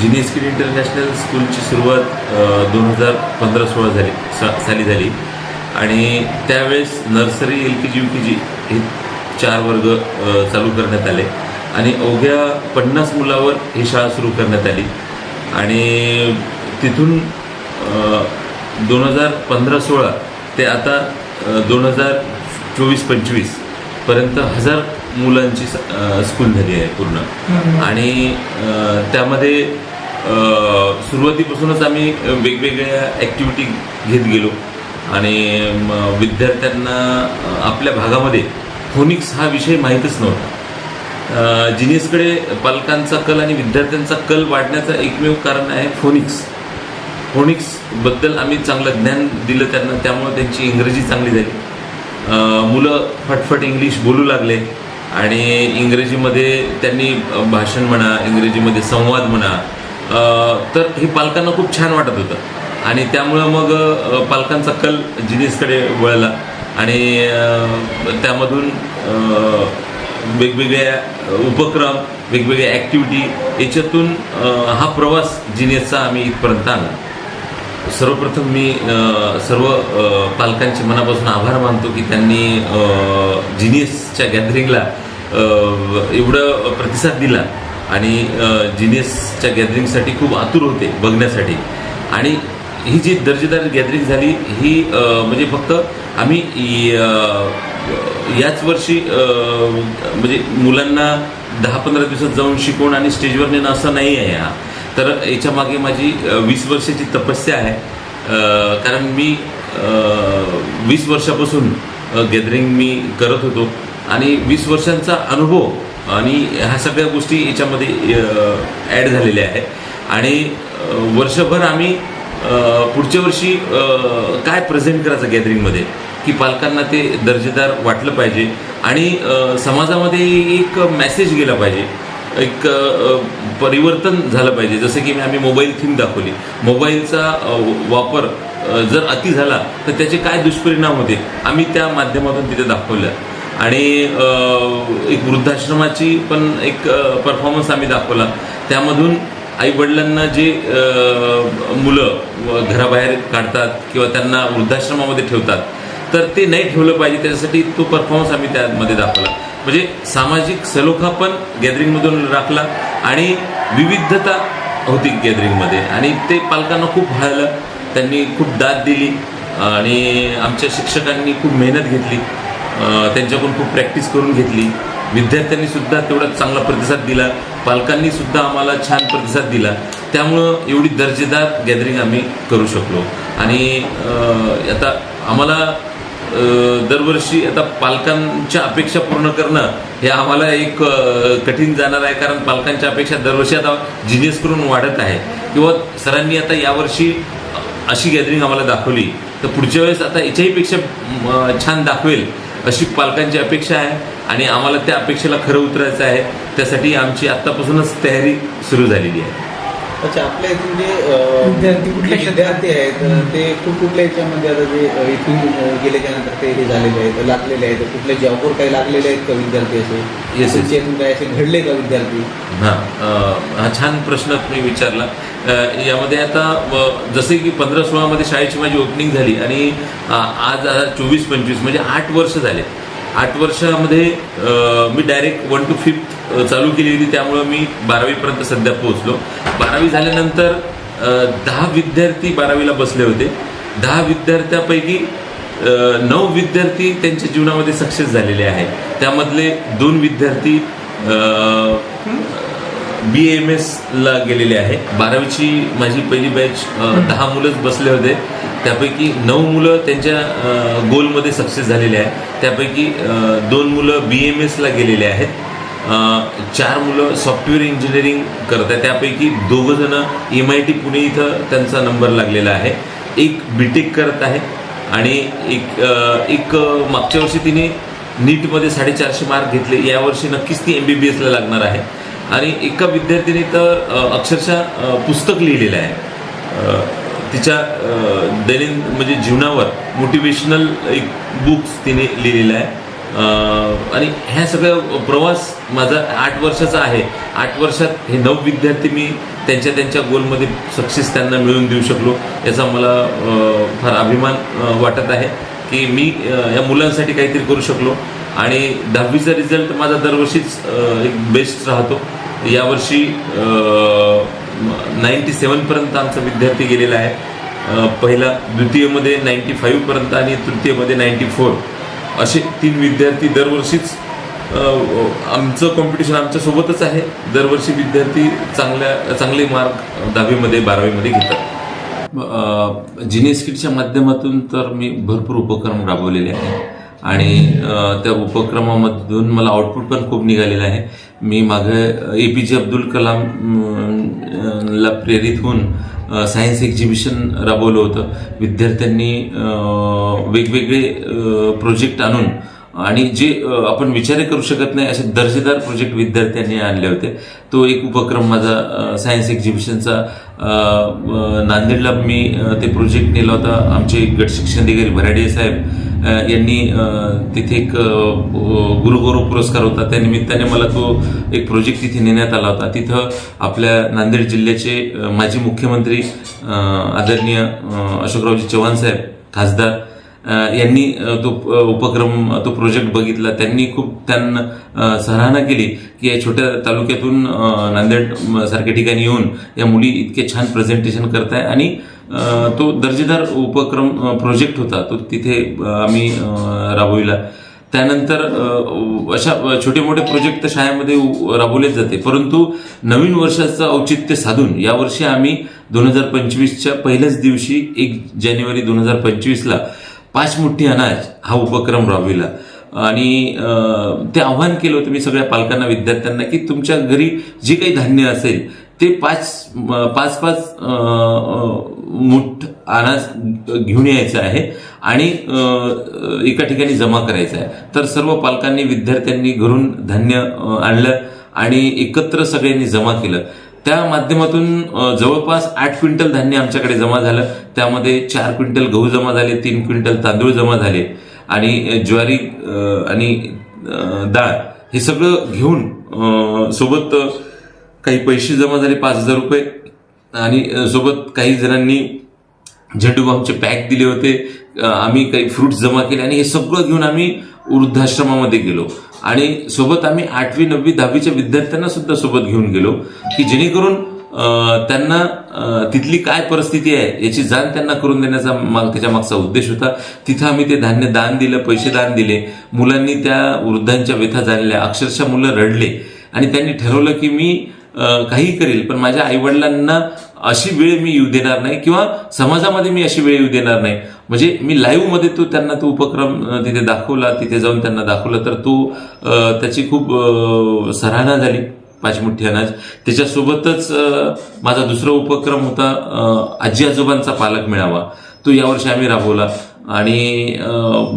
Genius किड international स्कूलची सुरुवात दोन हजार पंधरा सोळा झाली सा साली झाली. आणि त्यावेळेस nursery L K G U K G हे चार वर्ग चालू करण्यात आले. आणि अवघ्या पन्नास मुलावर ही शाळा सुरू करण्यात आली. आणि तिथून दोन हजार पंधरा सोळा ते आता दोन हजार चोवीस पंचवीस पर्यंत हजार मुलांची स्कूल झाली आहे पूर्ण. आणि त्यामध्ये सुरुवातीपासूनच आम्ही वेगवेगळ्या ॲक्टिव्हिटी घेत गेलो. आणि विद्यार्थ्यांना आपल्या भागामध्ये फोनिक्स हा विषय माहीतच नव्हता. अ, जिनियसकडे पालकांचा कल आणि विद्यार्थ्यांचा कल वाढण्याचं एकमेव कारण आहे फोनिक्स फोनिक्सबद्दल आम्ही चांगलं ज्ञान दिलं त्यांना त्यामुळे त्यांची इंग्रजी चांगली झाली. मुलं फटफट इंग्लिश बोलू लागले आणि इंग्रजीमध्ये त्यांनी भाषण म्हणा इंग्रजीमध्ये संवाद म्हणा तर हे पालकांना खूप छान वाटत होतं. आणि त्यामुळं मग पालकांचा कल जिनीसकडे वळला. आणि त्यामधून वेगवेगळ्या उपक्रम वेगवेगळ्या ॲक्टिव्हिटी याच्यातून हा प्रवास जिनियसचा आम्ही इथपर्यंत आणला. सर्वप्रथम मी सर्व पालकांचे मनापासून आभार मानतो की त्यांनी जिनियसच्या गॅदरिंगला एवढं प्रतिसाद दिला आणि जिनियसच्या गॅदरिंगसाठी खूप आतुर होते बघण्यासाठी. आणि ही जी दर्जेदार गॅदरिंग झाली ही म्हणजे फक्त आम्ही याच वर्षी म्हणजे मुलांना दहा पंधरा दिवसात जाऊन शिकवून आणि स्टेजवर नेणं असं नाही आहे हा. तर याच्या मागे माझी वीस वर्षाची तपस्या आहे. कारण मी वीस वर्षापासून गॅदरिंग मी करत होतो. आणि वीस वर्षांचा अनुभव आणि ह्या सगळ्या गोष्टी याच्यामध्ये ॲड झालेल्या आहे आणि वर्षभर आम्ही पुढच्या वर्षी काय प्रेझेंट करायचं गॅदरिंगमध्ये की पालकांना ते दर्जेदार वाटलं पाहिजे. आणि समाजामध्ये एक मेसेज गेला पाहिजे. एक परिवर्तन झालं पाहिजे. जसं की मी आम्ही मोबाईल थीम दाखवली. मोबाईलचा वापर जर अति झाला तर त्याचे काय दुष्परिणाम होते? आम्ही त्या माध्यमातून तिथे दाखवलं. आणि एक वृद्धाश्रमाची पण एक परफॉर्मन्स आम्ही दाखवला. त्यामधून आईवडिलांना जे मुलं घराबाहेर काढतात किंवा त्यांना वृद्धाश्रमामध्ये ठेवतात तर ते नाही ठेवलं पाहिजे. त्याच्यासाठी तो परफॉर्मन्स आम्ही त्यामध्ये दाखवला. म्हणजे सामाजिक सलोखा पण गॅदरिंगमधून राखला आणि विविधता होती गॅदरिंगमध्ये आणि ते पालकांना खूप भाळलं. त्यांनी खूप दाद दिली. आणि आमच्या शिक्षकांनी खूप मेहनत घेतली. त्यांच्याकडून खूप प्रॅक्टिस करून घेतली. विद्यार्थ्यांनी सुद्धा तेवढा चांगला प्रतिसाद दिला. पालकांनी सुद्धा आम्हाला छान प्रतिसाद दिला. त्यामुळं एवढी दर्जेदार गॅदरिंग आम्ही करू शकलो. आणि आता आम्हाला दरवर्षी आता पालकांच्या अपेक्षा पूर्ण करणं हे आम्हाला एक कठीण जाणार आहे. कारण पालकांच्या अपेक्षा दरवर्षी आता जिनियस करून वाढत आहे. किंवा सरांनी आता यावर्षी अशी गॅदरिंग आम्हाला दाखवली. तर पुढच्या वेळेस आता याच्याहीपेक्षा छान दाखवेल अशी पालकांची अपेक्षा आहे. आणि आम्हाला त्या अपेक्षेला खरं उतरायचं आहे. त्यासाठी आमची आत्तापासूनच तयारी सुरू झालेली आहे. अच्छा आपल्या इथून जे विद्यार्थी कुठल्या जे विद्यार्थी आहेत ते कुठ कुठल्या याच्यामध्ये आता जे इथून गेल्याच्यानंतर ते हे झालेले आहेत लागलेले आहेत कुठल्या जॉबवर काही लागलेले आहेत का विद्यार्थी असे? Yes. तुमच्या इथून काही असे घडले का विद्यार्थी? हां हा छान प्रश्न तुम्ही विचारला. यामध्ये आता जसे की पंधरा सोळामध्ये शाळेची माझी ओपनिंग झाली आणि आज चोवीस पंचवीस म्हणजे आठ वर्ष झाले. आठ वर्षामध्ये मी डायरेक्ट वन टू फिफ्थ चालू केली होती. त्यामुळं मी बारावीपर्यंत सध्या पोहोचलो. बारावी झाल्यानंतर दहा विद्यार्थी बारावीला बसले होते. दहा विद्यार्थ्यापैकी नऊ विद्यार्थी त्यांच्या जीवनामध्ये सक्सेस झालेले आहेत. त्यामधले दोन विद्यार्थी बी एम एसला गेलेले आहे बारावीची माझी पहिली बॅच दहा मुलंच बसले होते. त्यापैकी नऊ मुलं त्यांच्या गोलमध्ये सक्सेस झालेले आहेत. त्यापैकी दोन मुलं बी एम एसला गेलेले आहेत. चार मुलं सॉफ्टवेअर इंजिनिअरिंग करत आहेत. त्यापैकी दोघंजणं एम आय टी पुणे इथं त्यांचा नंबर लागलेला आहे. एक बी टेक करत आहे आणि एक एक मागच्या वर्षी तिने नीटमध्ये साडेचारशे मार्क घेतले. यावर्षी नक्कीच ती एम बी बी एसला लागणार आहे. आणि एका विद्यार्थीने तर अक्षरशः पुस्तक लिहिलेलं आहे. तिच्या दैनंद दैनंदिन म्हणजे जीवनावर मोटिवेशनल एक बुक्स तिने लिहिलेलं आहे आणि ह्या सगळ्या प्रवास माझा आठ वर्षाचा आहे. आठ वर्षात हे नऊ विद्यार्थी मी त्यांच्या त्यांच्या गोलमध्ये सक्सेस त्यांना मिळवून देऊ शकलो. याचा मला फार अभिमान वाटत आहे की मी या मुलांसाठी काहीतरी करू शकलो. आणि दहावीचा रिझल्ट माझा दरवर्षीच एक बेस्ट राहतो. यावर्षी नाईन्टी सेवनपर्यंत आमचा विद्यार्थी गेलेला आहे. पहिला द्वितीयमध्ये नाईन्टी फाईव्हपर्यंत आणि तृतीयमध्ये नाईन्टी फोर असे तीन विद्यार्थी दरवर्षीच आमचं कॉम्पिटिशन आमच्यासोबतच आहे. दरवर्षी विद्यार्थी चांगल्या चांगले मार्क दहावीमध्ये बारावीमध्ये घेतात. जिनेस किटच्या माध्यमातून तर मी भरपूर उपक्रम राबवलेले आहे आणि त्या उपक्रमामधून मला आउटपुट पण खूप निघालेलं आहे. मी मागे ए पी जे अब्दुल कलाम ला प्रेरित होऊन सायन्स एक्झिबिशन राबवलं होतं. विद्यार्थ्यांनी वेगवेगळे प्रोजेक्ट आणून आणि जे आपण विचारही करू शकत नाही असे दर्जेदार प्रोजेक्ट विद्यार्थ्यांनी आणले होते. तो एक उपक्रम माझा सायन्स एक्झिबिशनचा नांदेडला मी ते प्रोजेक्ट नेला होता. आमचे गट शिक्षण अधिकारी भराडे साहेब यांनी तिथे एक गुरुगौरव पुरस्कार होता. त्या निमित्ताने मला तो एक प्रोजेक्ट तिथे नेण्यात आला होता. तिथं आपल्या नांदेड जिल्ह्याचे माजी मुख्यमंत्री आदरणीय अशोकरावजी चव्हाण साहेब खासदार यांनी तो उपक्रम तो प्रोजेक्ट बघितला. त्यांनी खूप त्यांना सराहना केली की या छोट्या तालुक्यातून नांदेड सारख्या ठिकाणी येऊन या मुली इतके छान प्रेझेंटेशन करताय. आणि तो दर्जेदार उपक्रम प्रोजेक्ट होता. तो तिथे आम्ही राबविला. त्यानंतर अशा छोटे मोठे प्रोजेक्ट तर शाळेमध्ये राबवलेच जाते. परंतु नवीन वर्षाचं औचित्य साधून यावर्षी आम्ही दोन हजार पंचवीसच्या पहिल्याच दिवशी एक जानेवारी दोन हजार पंचवीसला पाच मुठ्ठी अनाज हा उपक्रम राबविला. आणि ते आव्हान केलं होतं मी सगळ्या पालकांना विद्यार्थ्यांना की तुमच्या घरी जे काही धान्य असेल ते पाच पाच पाच मुठ अनाज घेऊन यायचं आहे आणि एका ठिकाणी जमा करायचं आहे. तर सर्व पालकांनी विद्यार्थ्यांनी घरून धान्य आणलं आणि एकत्र सगळ्यांनी जमा केलं. त्या माध्यमातून जवळपास आठ क्विंटल धान्य आमच्याकडे जमा झालं. त्यामध्ये चार क्विंटल गहू जमा झाले तीन क्विंटल तांदूळ जमा झाले. आणि ज्वारी आणि डाळ हे सगळं घेऊन सोबत काही पैसे जमा झाले पाच हजार रुपये. आणि सोबत काही जणांनी झेंडूबामचे पॅक दिले होते. आम्ही काही फ्रूट्स जमा केले आणि हे सगळं घेऊन आम्ही वृद्धाश्रमामध्ये गेलो. आणि सोबत आम्ही आठवी नववी दहावीच्या विद्यार्थ्यांना सुद्धा सोबत घेऊन गेलो की जेणेकरून त्यांना तिथली काय परिस्थिती आहे याची जाण त्यांना करून देण्याचा माग त्याच्या मागचा उद्देश होता. तिथं आम्ही ते धान्य दान दिलं पैसे दान दिले. मुलांनी त्या वृद्धांच्या व्यथा जाणल्या अक्षरशः मुलं रडले. आणि त्यांनी ठरवलं की मी काही करेल पण माझ्या आईवडिलांना अशी वेळ मी येऊ देणार नाही किंवा समाजामध्ये मी अशी वेळ येऊ देणार नाही. म्हणजे मी लाईव्हमध्ये तो त्यांना तो उपक्रम तिथे दाखवला तिथे जाऊन त्यांना दाखवला तर तो त्याची खूप सराहना झाली पाचमुठ्ठी अनाज. त्याच्यासोबतच माझा दुसरा उपक्रम होता आजी आजोबांचा पालक मिळावा. तो यावर्षी आम्ही राबवला. आणि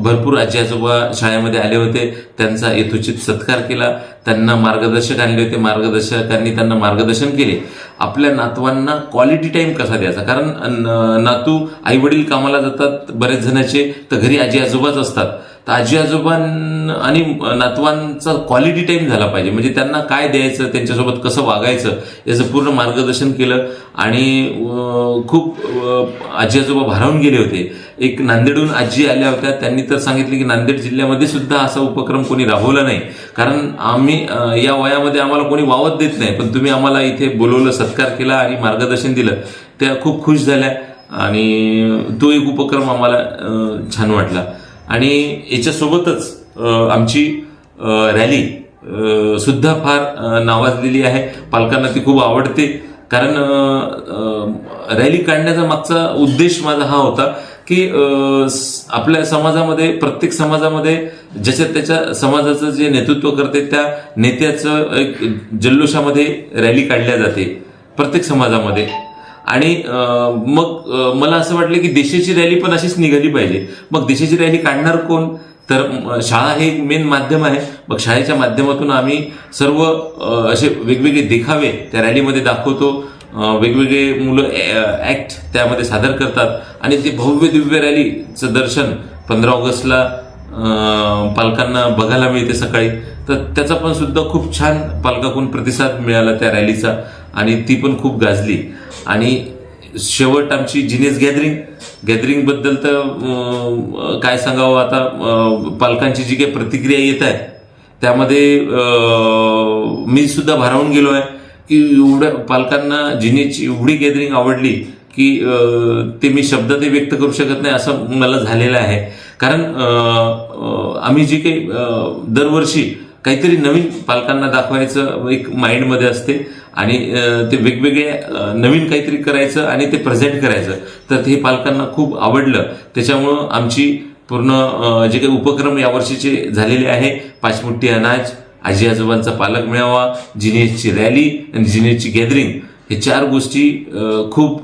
भरपूर आजी आजोबा शाळेमध्ये आले होते. त्यांचा यथोचित सत्कार केला. त्यांना मार्गदर्शक आणले होते. मार्गदर्शकांनी त्यांना मार्गदर्शन केले. आपल्या नातवांना क्वालिटी टाइम कसा द्यायचा? कारण नातू आई वडील कामाला जातात बरेच जणांचे तर घरी आजी आजोबाच असतात. तर आजी आजोबां आणि नातवांचा क्वालिटी टाईम झाला पाहिजे. म्हणजे त्यांना काय द्यायचं त्यांच्यासोबत कसं वागायचं याचं पूर्ण मार्गदर्शन केलं. आणि खूप आजी आजोबा भारावून गेले होते. एक नांदेडहून आजी आल्या होत्या. त्यांनी तर सांगितले की नांदेड जिल्ह्यामध्ये सुद्धा असा उपक्रम कोणी राबवला नाही. कारण आम्ही या वयामध्ये आम्हाला कोणी वावत देत नाही. पण तुम्ही आम्हाला इथे बोलवलं सत्कार केला आणि मार्गदर्शन दिलं. त्या खूप खुश झाल्या. आणि तो एक उपक्रम आम्हाला छान वाटला. आणि याच्यासोबतच आमची रॅली सुद्धा फार नावाजलेली आहे. पालकांना ती खूप आवडते. कारण रॅली काढण्याचा मागचा उद्देश माझा हा होता की आपल्या समाजामध्ये प्रत्येक समाजामध्ये ज्याच्या त्याच्या समाजाचं जे नेतृत्व करते त्या नेत्याचं एक जल्लोषामध्ये रॅली काढल्या जाते. प्रत्येक समाजामध्ये. आणि मग मला असं वाटलं की देशाची रॅली पण अशीच निघाली पाहिजे. मग देशाची रॅली काढणार कोण? तर शाळा हे एक मेन माध्यम आहे. मग शाळेच्या माध्यमातून आम्ही सर्व असे वेगवेगळे देखावे त्या रॅलीमध्ये दाखवतो. वेगवेगळे मुलं ऍक्ट त्यामध्ये सादर करतात. आणि ते भव्य दिव्य रॅलीचं दर्शन पंधरा ऑगस्टला पालकांना बघायला मिळते सकाळी. तर त्याचा पण सुद्धा खूप छान पालकाकडून प्रतिसाद मिळाला त्या रॅलीचा. आणि ती पण खूप गाजली. आणि शेवट आमची जिनेस गॅदरिंग. गॅदरिंगबद्दल तर काय सांगावं आता पालकांची जी काही प्रतिक्रिया येत आहे त्यामध्ये मी सुद्धा भारावून गेलो आहे. की एवढ्या पालकांना जिनेची एवढी गॅदरिंग आवडली की ते मी शब्द ते व्यक्त करू शकत नाही असं मला झालेलं आहे. कारण आम्ही जी काही दरवर्षी काहीतरी नवीन पालकांना दाखवायचं एक माइंडमध्ये असते आणि ते वेगवेगळे नवीन काहीतरी करायचं आणि ते प्रेझेंट करायचं. तर ते पालकांना खूप आवडलं. त्याच्यामुळं आमची पूर्ण जे काही उपक्रम यावर्षीचे झालेले आहे पाचमुट्टी अनाज आजी आजोबांचा पालक मेळावा जिनेशची रॅली आणि जिनेशची गॅदरिंग हे चार गोष्टी खूप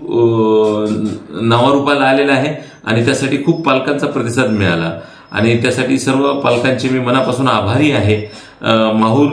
नावारूपाला आलेल्या आहे आणि त्यासाठी खूप पालकांचा प्रतिसाद मिळाला. आणि त्यासाठी सर्व पालकांचे मी मनापासून आभारी आहे. माहूर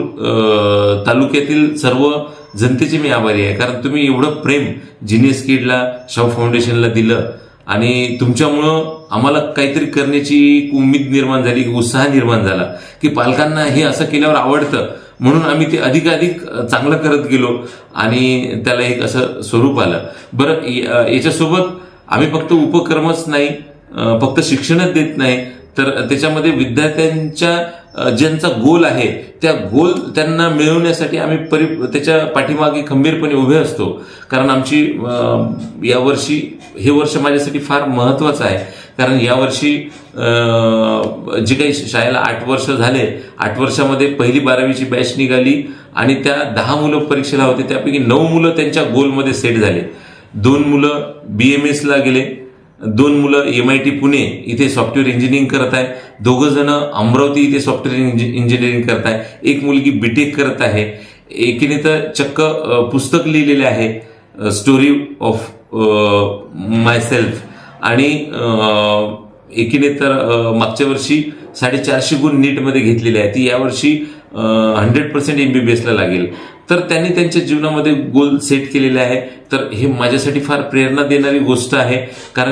तालुक्यातील सर्व जनतेचे मी आभारी आहे. कारण तुम्ही एवढं प्रेम जिनियस किडला शाहू फाउंडेशनला दिलं आणि तुमच्यामुळं आम्हाला काहीतरी करण्याची उम्मीद उमेद निर्माण झाली उत्साह निर्माण झाला की पालकांना हे असं केल्यावर आवडतं. म्हणून आम्ही ते अधिकाधिक चांगलं करत गेलो आणि त्याला एक असं स्वरूप आलं. बरं याच्यासोबत आम्ही फक्त उपक्रमच नाही फक्त शिक्षणच देत नाही तर त्याच्यामध्ये विद्यार्थ्यांच्या ज्यांचा गोल आहे त्या गोल त्यांना मिळवण्यासाठी आम्ही परि त्याच्या पाठीमागे खंबीरपणे उभे असतो. कारण आमची यावर्षी हे वर्ष माझ्यासाठी फार महत्वाचं आहे. कारण यावर्षी जे काही शाळेला आठ वर्ष झाले आठ वर्षामध्ये पहिली बारावीची बॅच निघाली आणि त्या दहा मुलं परीक्षेला होते. त्यापैकी नऊ मुलं त्यांच्या गोलमध्ये सेट झाले. दोन मुलं बी एम एसला गेले. दोन मुलं एम आय टी पुणे इथे सॉफ्टवेअर इंजिनिअरिंग करत आहे. दोघं जण अमरावती इथे सॉफ्टवेअर इंजिनिअरिंग करत आहे. एक मुलगी बीटेक करत आहे. एकीने तर चक्क पुस्तक लिहिलेले आहे. स्टोरी ऑफ माय सेल्फ आणि एकीने तर मागच्या वर्षी साडेचारशे गुण नीटमध्ये घेतलेले आहे ती यावर्षी hundred percent M B B एसला लागेल. तर त्यांनी त्यांच्या जीवनामध्ये गोल सेट केलेले आहे. तर हे माझ्यासाठी फार प्रेरणा देणारी गोष्ट आहे. कारण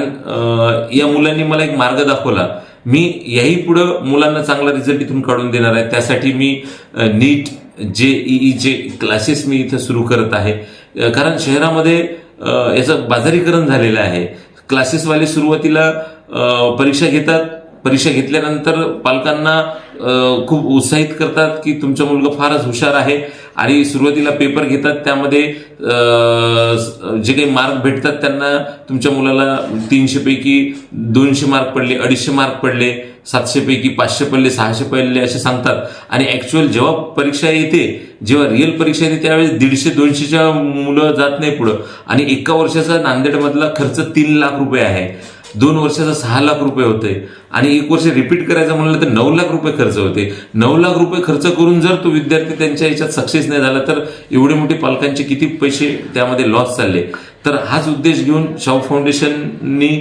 या मुलांनी मला एक मार्ग दाखवला. मी याही पुढं मुलांना चांगला रिझल्ट इथून काढून देणार आहे. त्यासाठी मी नीट जे ई जे क्लासेस मी इथं सुरू करत आहे. कारण शहरामध्ये याचं बाजारीकरण झालेलं आहे. क्लासेसवाले सुरुवातीला परीक्षा घेतात. परीक्षा घेतल्यानंतर पालकांना खूप उत्साहित करतात की तुमचा मुलगा फारच हुशार आहे आणि सुरुवातीला पेपर घेतात. त्यामध्ये जे काही मार्क भेटतात त्यांना तुमच्या मुलाला तीनशेपैकी दोनशे मार्क पडले अडीचशे मार्क पडले सातशेपैकी पाचशे पडले सहाशे पडले असे सांगतात. आणि ॲक्च्युअल जेव्हा परीक्षा येते जेव्हा रिअल परीक्षा येते त्यावेळेस दीडशे दोनशेच्या मुलं जात नाही पुढं. आणि एका वर्षाचा नांदेडमधला खर्च तीन लाख रुपये आहे. दोन वर्षाचा सहा लाख रुपये होते. आणि एक वर्ष रिपीट करायचं म्हणलं तर नऊ लाख रुपये खर्च होते. नऊ लाख रुपये खर्च करून जर तो विद्यार्थी त्यांच्या याच्यात सक्सेस नाही झाला तर एवढे मोठे पालकांचे किती पैसे त्यामध्ये लॉस चालले तर हाच उद्देश घेऊन शाहू फाउंडेशननी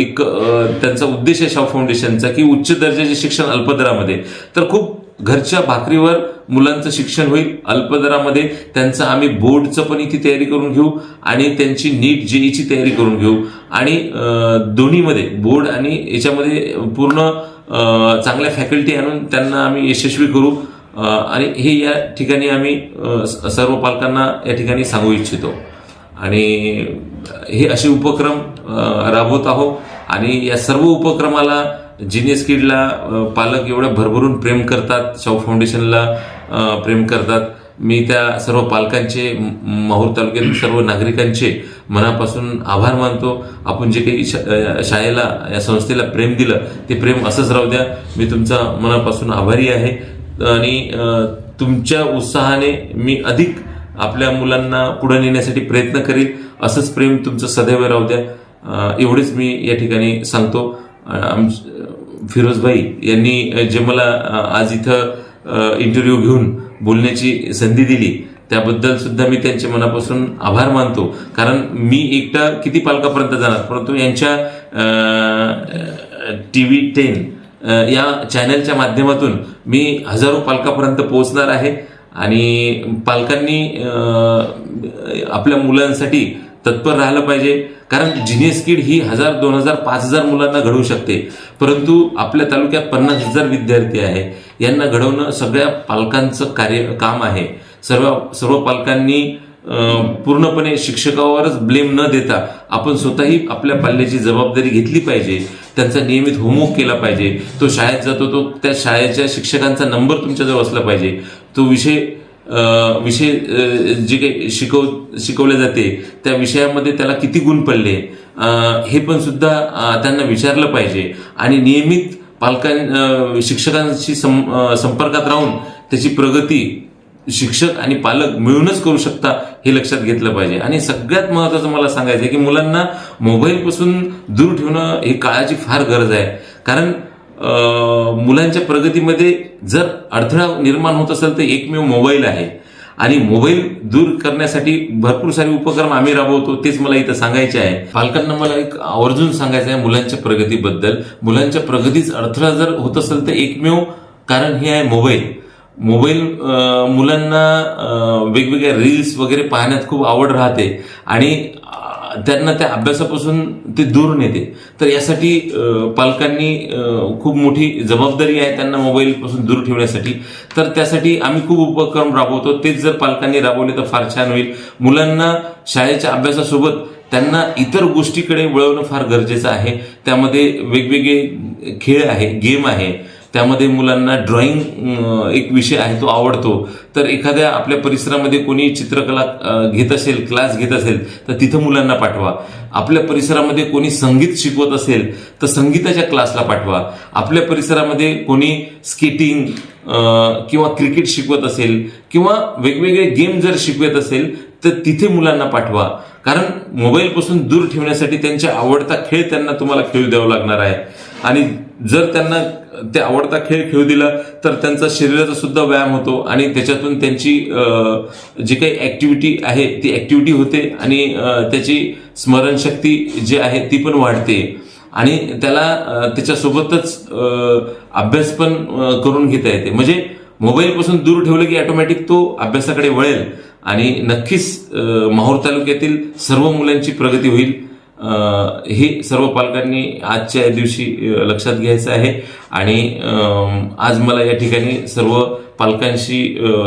एक त्यांचा उद्देश आहे शाहू फाउंडेशनचा की उच्च दर्जाचे शिक्षण अल्पदरामध्ये. तर खूप घरच्या भाकरीवर मुलांचं शिक्षण होईल. अल्पदरामध्ये त्यांचं आम्ही बोर्डचं पण इथे तयारी करून घेऊ आणि त्यांची नीट जेईची तयारी करून घेऊ. आणि दोन्हीमध्ये बोर्ड आणि याच्यामध्ये पूर्ण चांगल्या फॅकल्टी आणून त्यांना आम्ही यशस्वी करू. आणि हे या ठिकाणी आम्ही सर्व पालकांना या ठिकाणी सांगू इच्छितो. आणि हे असे उपक्रम राबवत आहोत. आणि या सर्व उपक्रमाला जिनियस किडला पालक एवढं भरभरून प्रेम करतात शाहू फाउंडेशनला प्रेम करतात. मी त्या सर्व पालकांचे माहूर तालुक्यातील सर्व नागरिकांचे मनापासून आभार मानतो. आपण जे काही शा- शाळेला या संस्थेला प्रेम दिलं ते प्रेम असंच राहू द्या. मी तुमचा मनापासून आभारी आहे. आणि तुमच्या उत्साहाने मी अधिक आपल्या मुलांना पुढे नेण्यासाठी प्रयत्न करेल. असंच प्रेम तुमचं सदैव राहू द्या. एवढेच मी या ठिकाणी सांगतो. आम फिरोजभाई यांनी जे मला आज इथं इंटरव्ह्यू घेऊन बोलण्याची संधी दिली त्याबद्दल सुद्धा मी त्यांच्या मनापासून आभार मानतो. कारण मी एकटा किती पालकापर्यंत जाणार? परंतु यांच्या टी व्ही टेन या चॅनलच्या माध्यमातून मी हजारो पालकापर्यंत पोहोचणार आहे. आणि पालकांनी आपल्या मुलांसाठी तत्पर राहिलं पाहिजे. कारण जिनियस किड ही हजार दोन हजार पाच हजार मुलांना घडवू शकते. परंतु आपल्या तालुक्यात पन्नास हजार विद्यार्थी आहे. यांना घडवणं सगळ्या पालकांचं कार्य काम आहे. सर्व सर्व पालकांनी पूर्णपणे शिक्षकावरच ब्लेम न देता आपण स्वतःही आपल्या पाल्याची जबाबदारी घेतली पाहिजे. त्यांचा नियमित होमवर्क केला पाहिजे. तो शाळेत जातो तो त्या शाळेच्या शिक्षकांचा नंबर तुमच्याजवळ असला पाहिजे. तो विषय विषय जे काही शिकव शिकवले जाते त्या विषयामध्ये त्याला किती गुण पडले? हे पण सुद्धा त्यांना विचारलं पाहिजे. आणि नियमित पालकां शिक्षकांशी सं संपर्कात राहून त्याची प्रगती शिक्षक आणि पालक मिळूनच करू शकता हे लक्षात घेतलं पाहिजे. आणि सगळ्यात महत्वाचं मला सांगायचं आहे की मुलांना मोबाईलपासून दूर ठेवणं ही काळाची फार गरज आहे. कारण मुलांच्या प्रगतीमध्ये जर अडथळा निर्माण होत असेल तर एकमेव मोबाईल आहे. आणि मोबाईल दूर करण्यासाठी भरपूर सारे उपक्रम आम्ही राबवतो तेच मला इथं सांगायचे आहे. पालकांना मला एक आवर्जून सांगायचं आहे मुलांच्या प्रगतीबद्दल. मुलांच्या प्रगतीच अडथळा जर होत असेल तर एकमेव कारण हे आहे मोबाईल. मोबाईल मुलांना वेगवेगळ्या रील्स वगैरे पाहण्यात खूप आवड राहते. आणि त्यांना त्या अभ्यासापासून ते दूर नेते तर यासाठी पालकांनी खूप मोठी जबाबदारी आहे त्यांना मोबाईलपासून दूर ठेवण्यासाठी. तर त्यासाठी आम्ही खूप उपक्रम राबवतो. तेच जर पालकांनी राबवले तर फार छान होईल. मुलांना शाळेच्या अभ्यासासोबत त्यांना इतर गोष्टीकडे वळवणं फार गरजेचं आहे. त्यामध्ये वेगवेगळे खेळ आहे गेम आहे. त्यामध्ये मुलांना ड्रॉइंग एक विषय आहे तो आवडतो. तर एखाद्या आपल्या परिसरामध्ये कोणी चित्रकला घेत असेल क्लास घेत असेल तर तिथं मुलांना पाठवा. आपल्या परिसरामध्ये कोणी संगीत शिकवत असेल तर संगीताच्या क्लासला पाठवा. आपल्या परिसरामध्ये कोणी स्केटिंग किंवा क्रिकेट शिकवत असेल किंवा वेगवेगळे गेम जर शिकवत असेल तर तिथे मुलांना पाठवा. कारण मोबाईलपासून दूर ठेवण्यासाठी त्यांच्या आवडता खेळ त्यांना तुम्हाला खेळू द्यावा लागणार आहे. आणि जर त्यांना ते आवडता खेळ खेळू दिला तर त्यांचा शरीराचा सुद्धा व्यायाम होतो आणि त्याच्यातून त्यांची जी काही ऍक्टिव्हिटी आहे ती ऍक्टिव्हिटी होते आणि त्याची स्मरणशक्ती जी आहे ती पण वाढते. आणि त्याला त्याच्यासोबतच अभ्यास पण करून घेता येते. म्हणजे मोबाईलपासून दूर ठेवलं की ऑटोमॅटिक तो अभ्यासाकडे वळेल आणि नक्कीच माहूर तालुक्यातील सर्व मुलांची प्रगती होईल. हे सर्व पालकांनी आजच्या दिवशी लक्षात घ्यायचं आहे. आणि आज मला या ठिकाणी सर्व पालकांशी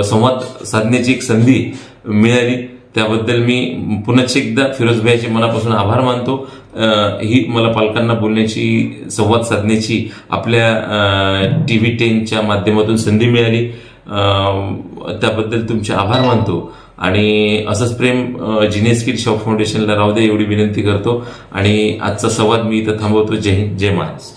संवाद साधण्याची एक संधी मिळाली. त्याबद्दल मी पुन्हा एकदा फिरोजभाईचे मनापासून आभार मानतो. ही मला पालकांना बोलण्याची संवाद साधण्याची आपल्या टी व्ही टेनच्या माध्यमातून संधी मिळाली. त्याबद्दल तुमचे आभार मानतो. आणि असंच प्रेम जिनेस किड शॉप फाउंडेशनला राहू दे एवढी विनंती करतो. आणि आजचा संवाद मी इथं थांबवतो. जय हिंद जय महाराज